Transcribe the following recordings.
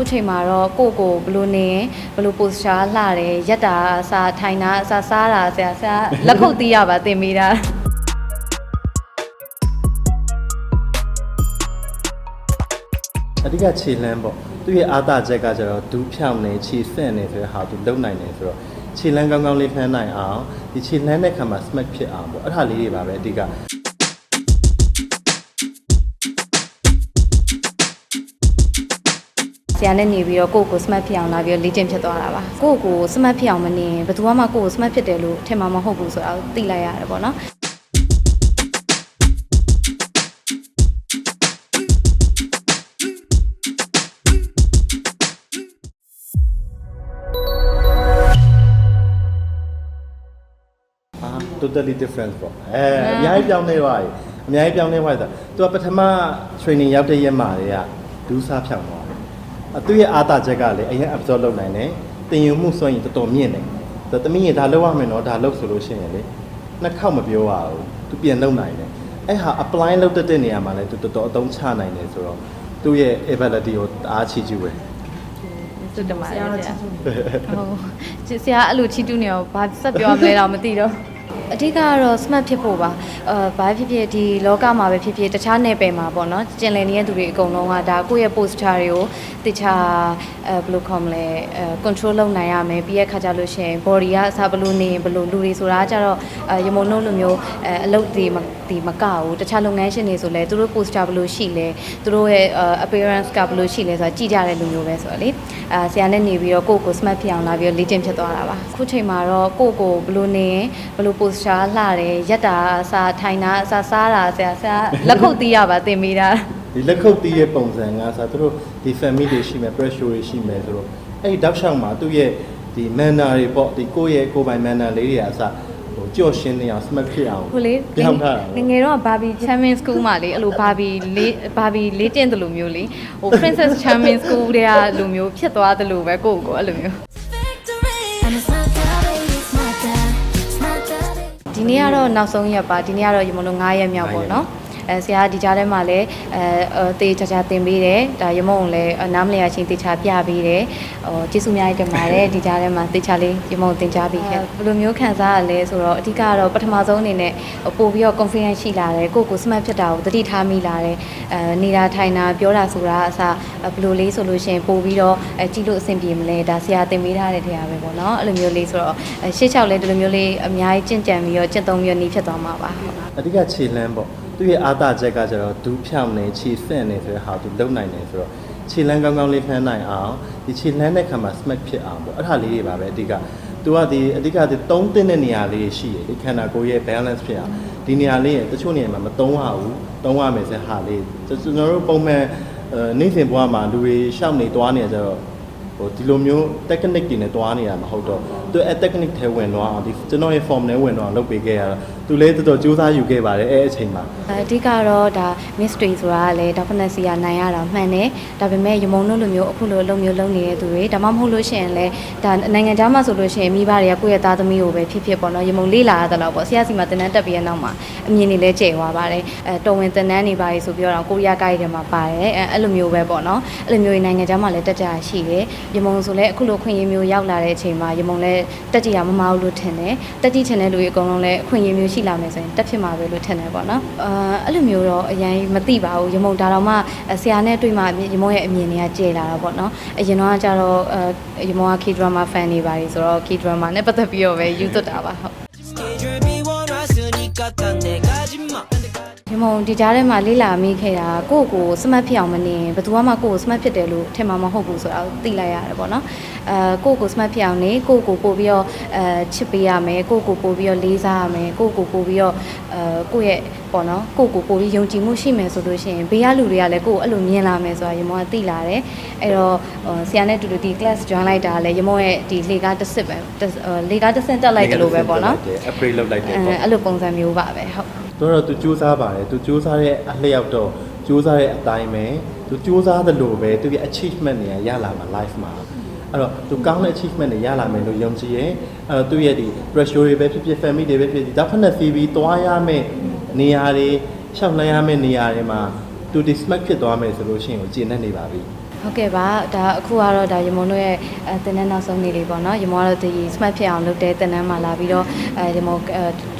အခုချိန်မှာတော့ကိုယ့်ကိုယ်ဘယ်လိုနေရင်ဘယ်လို posture လှတယ်ရက်တာအစားထိုင်တာအစားစားတာဆရာဆရာလက်ခုပ်တီးရပါသင်မိတာအဓိကခြေလမ်းပေါ့သူ့ရဲ့အာသာချက်ကကျတော့ဒူးဖြောင်းနေခြေဆန့်နေဆိုတဲ့ဟာသူလုံနိုင်နေဆိုတော့ခြေလမ်းကောင်းကောင်းလေးဖမ်းနိုင်အောင်ဒီခြေလမ်းတဲ့ခါမှာ smack ဖြစ်အောင်ပေါ့အဲ့ဒါလေးတွေပါပဲအဓိက ဆရာနဲ့နေပြီးတော့ကိုယ့်ကိုယ် smart ဖြစ်အောင်လာပြီးတော့လေ့ကျင့်ဖြစ်သွားတာပါကိုယ့်ကိုယ် smart ဖြစ်အောင်မနေရင်ဘယ်သူမှကိုယ့်ကို smart ဖြစ်တယ်လို့ထင်မှာမဟုတ်ဘူးဆိုတာကိုသိလိုက်ရတယ်ပေါ့နော်အာ totally different ပေါ့အဲအများကြီးပြောင်းနေသွားပြီအများကြီးပြောင်းနေသွားတယ်သူကပထမ training ရောက်တဲ့ရက်မှာတွေကဒူးစားဖြောင်းသွားတယ်အ သူ့ရဲ့အာသာချက်ကလည်းအရင် absorb လုပ်နိုင်တယ်တင်ယူမှုစွမ်းရည်တော်တော်မြင့်တယ်ဒါသမီးရင်ဒါလောက်ရမယ်နော်ဒါလောက်ဆိုလို့ရှိရင်လေနှစ်ခေါက်မပြောရဘူးသူပြန်လုပ်နိုင်တယ်အဲ့ဟာ apply လုပ်တတ်တဲ့နေရာမှာလည်းသူတော်တော်အသုံးချနိုင်တယ်ဆိုတော့သူ့ရဲ့ ability ကိုအားချီးကျူးပဲစွတ်တမဆရာဟုတ်ဆရာအဲ့လိုချီတူးနေတော့ဘာဆက်ပြောမလဲတော့မသိတော့ အဓိကကတော့ smart ဖြစ်ဖို့ပါအဲဘာဖြစ်ဖြစ်ဒီလောကမှာပဲဖြစ်ဖြစ်တခြားနယ်ပယ်မှာပေါ့နော်ကျင်လည်နေတဲ့သူတွေအကုန်လုံးကဒါကိုယ့်ရဲ့ poster တွေကိုတခြားအဲဘယ်လိုခေါ်မလဲအဲ control လုပ်နိုင်ရမယ်ပြီးရဲ့ခါကြလို့ရှိရင် body ကအစားဘယ်လိုနေရင်ဘယ်လိုလူတွေဆိုတာကကြတော့အဲရမုံနှုတ်လိုမျိုးအဲအလုပ်တွေမဒီမကဘူးတခြားလုပ်ငန်းရှင်တွေဆိုလဲသူတို့ poster ဘယ်လိုရှိလဲသူတို့ရဲ့ appearance ကဘယ်လိုရှိလဲဆိုတာကြည့်ကြတဲ့လူမျိုးပဲဆိုတော့လေအဲဆရာနဲ့နေပြီးတော့ကိုယ့်ကို smart ဖြစ်အောင်လာပြီးတော့လေ့ကျင့်ဖြစ်သွားတာပါအခုချိန်မှာတော့ကိုယ့်ကိုဘယ်လိုနေရင်ဘယ်လို posture လှတယ်ရက်တာအစားထိုင်တာအစားစားတာဆရာဆရာလက်ခုပ်တီးရပါသင်မိတာဒီလက်ခုပ်တီးရဲ့ပုံစံကဆိုသူတို့ဒီ family တွေရှိမယ် pressure တွေရှိမယ်ဆိုတော့အဲ့ဒီတောက်လျှောက်မှာသူ့ရဲ့ဒီ manner တွေပေါ့ဒီကိုယ့်ရဲ့ကိုယ်ပိုင် manner လေးတွေအစဟိုကြော့ရှင်းနေအောင် smart ဖြစ်အောင်ဟိုလေပြောင်းထားတာငယ်ငယ်တော့ဘာဘီ Champion School မှာလေအဲ့လိုဘာဘီလေးဘာဘီလေးတင်တယ်လို့မျိုးလေဟို Princess Champion School တွေကလူမျိုးဖြစ်သွားတယ်လို့ပဲကိုယ့်ကိုယ်အဲ့လိုမျိုး ဒီနေ့ကတော့နောက်ဆုံးရက်ပါဒီနေ့ကတော့ရေမုံတို့9ရက်မြောက်ပေါ့နော်အဲဆရာကဒီကြားထဲမှာလည်းအဲအဲတေးချာချာတင်ပေးတယ်ဒါရမုံကိုလည်းနားမလည်ရချင်းတေးချာပြပေးတယ်ဟိုကျေးဇူးအများကြီးတင်ပါတယ်ဒီကြားထဲမှာတေးချာလေးရမုံတင်ကြားပေးခဲ့ဘယ်လိုမျိုးခံစားရလဲဆိုတော့အဓိကကတော့ပထမဆုံးအနေနဲ့ပို့ပြီးတော့ confidence ရှိလာတယ်ကိုယ့်ကို smart ဖြစ်တာကိုသတိထားမိလာတယ်အဲနေတာထိုင်တာပြောတာဆိုတာအစား ဘယ်လိုလေးဆိုလို့ရှိရင်ပို့ပြီးတော့အဲကြည့်လို့အဆင်ပြေမလဲဒါဆရာတင်ပေးထားတဲ့တရားပဲပေါ့နော်အဲ့လိုမျိုးလေးဆိုတော့အဲရှေ့လျှောက်လဲဒီလိုမျိုးလေးအများကြီးကြင့်ကြံပြီးတော့ကျင့်သုံးပြီးတော့နေဖြစ်သွားမှာပါဟုတ်အဓိကခြေလမ်းပေါ့သူ့ရဲ့အာသာချက်ကကျတော့ဒူးဖြောင်းနေခြေဆန့်နေဆိုတဲ့ဟာသူလုံနိုင်တယ်ဆိုတော့ခြေလမ်းကောင်းကောင်းလေးဖမ်းနိုင်အောင်ဒီခြေလမ်းတဲ့ခါမှာ smack ဖြစ်အောင်ပေါ့အဲ့ဒါလေးတွေပါပဲအဓိကသူကဒီအဓိကဒီသုံးတင်းတဲ့နေရာလေးရှိရဒီခန္ဓာကိုယ်ရဲ့ balance ဖြစ်အောင်ဒီနေရာလေးရဲ့တချို့နေရာမှာမသုံးရဘူးသုံးရမယ်ဆိုတဲ့ဟာလေးကျွန်တော်တို့ပုံမှန်အဲ နေ့စဉ်ဘဝမှာလူတွေရှောက်နေသွားနေကြတော့ဟိုဒီလိုမျိုး technique တွေနဲ့တွားနေတာမဟုတ်တော့သူအဲ technique ထဲဝင်တော့အောင်ဒီကျွန်တော်ရဲ့ form နဲ့ဝင်တော့အောင်လုပ်ပေးခဲ့ရတော့ သူလည်းတော်တော်စူးစမ်းယူခဲ့ပါတယ်အဲအချိန်မှာအဓိကတော့ဒါ mystery ဆိုတာကလည်း definitely ကနိုင်ရတာမှန်တယ်ဒါပေမဲ့ရမုံတို့လိုမျိုးအခုလိုလုံမျိုးလုံနေတဲ့သူတွေဒါမှမဟုတ်လို့ရှိရင်လည်းဒါနိုင်ငံခြားမှာဆိုလို့ရှိရင်မိဘတွေကကိုယ့်ရဲ့သားသမီးကိုပဲဖြစ်ဖြစ်ပေါ့နော်ရမုံလေးလာရတဲ့လောက်ပေါ့ဆရာစီမှာတင်တန်းတက်ပြီးတဲ့နောက်မှာအမြင်တွေလည်းကျဲသွားပါတယ်အဲတော်ဝင်တင်တန်းနေပါလေဆိုပြီးတော့ကိုရီးယားကိုက်တွေမှာပါတယ်အဲအဲ့လိုမျိုးပဲပေါ့နော်အဲ့လိုမျိုးနိုင်ငံခြားမှာလည်းတက်ကြရရှိတယ်ရမုံဆိုလည်းအခုလိုခွင့်ရမျိုးရောက်လာတဲ့အချိန်မှာရမုံလည်းတက်ကြရမမအောင်လို့ထင်တယ်တက်ကြည့်ချင်တဲ့လူတွေအကုန်လုံးလည်းခွင့်ရမျိုးရှိလာမယ်ဆိုရင်တက်ဖြစ်မှာပဲလို့ထင်တယ်ပေါ့နော်အာအဲ့လိုမျိုးတော့အရင်မသိပါဘူးရမုံဒါတော့မှဆရာနဲ့တွေ့မှရမုံရဲ့အမြင်တွေကကျဲလာတော့ပေါ့နော်အရင်တော့ကကြတော့အဲရမုံက K drama fan နေပါလေဆိုတော့ K drama နဲ့ပတ်သက်ပြီးတော့ပဲယူသွတ်တာပါဟုတ် ဒီမုံဒီကြားထဲမှာလေးလာမိခဲ့တာကိုယ့်ကိုယ်စမတ်ဖြစ်အောင်မနေရင်ဘယ်သူမှကိုယ့်ကိုစမတ်ဖြစ်တယ်လို့ထင်မှာမဟုတ်ဘူးဆိုတာကိုသိလိုက်ရတယ်ပေါ့နော်အဲကိုယ့်ကိုယ်စမတ်ဖြစ်အောင်နေကိုယ့်ကိုယ်ပို့ပြီးတော့အဲချစ်ပေးရမယ်ကိုယ့်ကိုယ်ပို့ပြီးတော့လေးစားရမယ်ကိုယ့်ကိုယ်ပို့ပြီးတော့အဲကိုယ့်ရဲ့ပေါ့နော်ကိုယ့်ကိုယ်ပို့ပြီးယုံကြည်မှုရှိမယ်ဆိုလို့ရှိရင်ဘေးကလူတွေကလည်းကိုယ့်ကိုအဲ့လိုမြင်လာမယ်ဆိုတာရမုံကသိလာတယ်အဲ့တော့ဆရာနဲ့တူတူဒီ class join လိုက်တာလည်းရမုံရဲ့ဒီလေကားတစ်စစ်ပဲလေကားတစ်ဆင့်တက်လိုက်တယ်လို့ပဲပေါ့နော် upgrade လုပ်လိုက်တယ်အဲပေါ့အဲ့လိုပုံစံမျိုးပါပဲဟုတ် တော့တော့သူစူးစမ်းပါတယ်သူစူးစမ်းတဲ့အလျောက်တော့စူးစမ်းတဲ့အတိုင်းပဲသူစူးစမ်းသလိုပဲသူရဲ့ achievement တွေကရလာမှာ life မှာအဲ့တော့သူကောင်းတဲ့ achievement တွေရလာမယ်လို့ယုံကြည်ရင်အဲ့တော့သူရဲ့ဒီ pressure တွေပဲဖြစ်ဖြစ် family တွေပဲဖြစ်ဖြစ် definitely ပြီးသွားရမယ့်နေရာတွေရှောက်လှမ်းရမယ့်နေရာတွေမှာသူဒီ smart ဖြစ်သွားမယ်ဆိုလို့ရှိရင်ကိုကျင့်နေနေပါပြီ ဟုတ်ကဲ့ပါဒါအခုကတော့ဒါရမုံတို့ရဲ့အဲတင်တဲ့နောက်ဆုံးနေ့လေးပေါ့နော်ရမုံကတော့ဒီ smart ဖြစ်အောင်လုပ်တဲ့တင်တန်းမှာလာပြီးတော့အဲရမုံ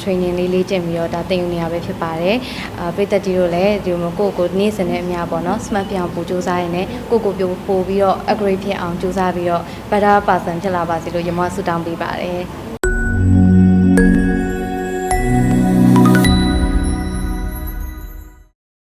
training လေးလေးကျင့်ပြီးတော့ဒါတင်ယူနေရပဲဖြစ်ပါတယ်အာပြည်သက်ကြီးတို့လည်းဒီလိုကိုယ့်ကိုယ်နေ့စဉ်နဲ့အများပေါ့နော် smart ဖြစ်အောင်ပူစူးစမ်းရင်းနဲ့ကိုယ့်ကိုယ်ပြပို့ပြီးတော့ upgrade ဖြစ်အောင်စူးစမ်းပြီးတော့ better person ဖြစ်လာပါစေလို့ရမုံကဆုတောင်းပေးပါတယ်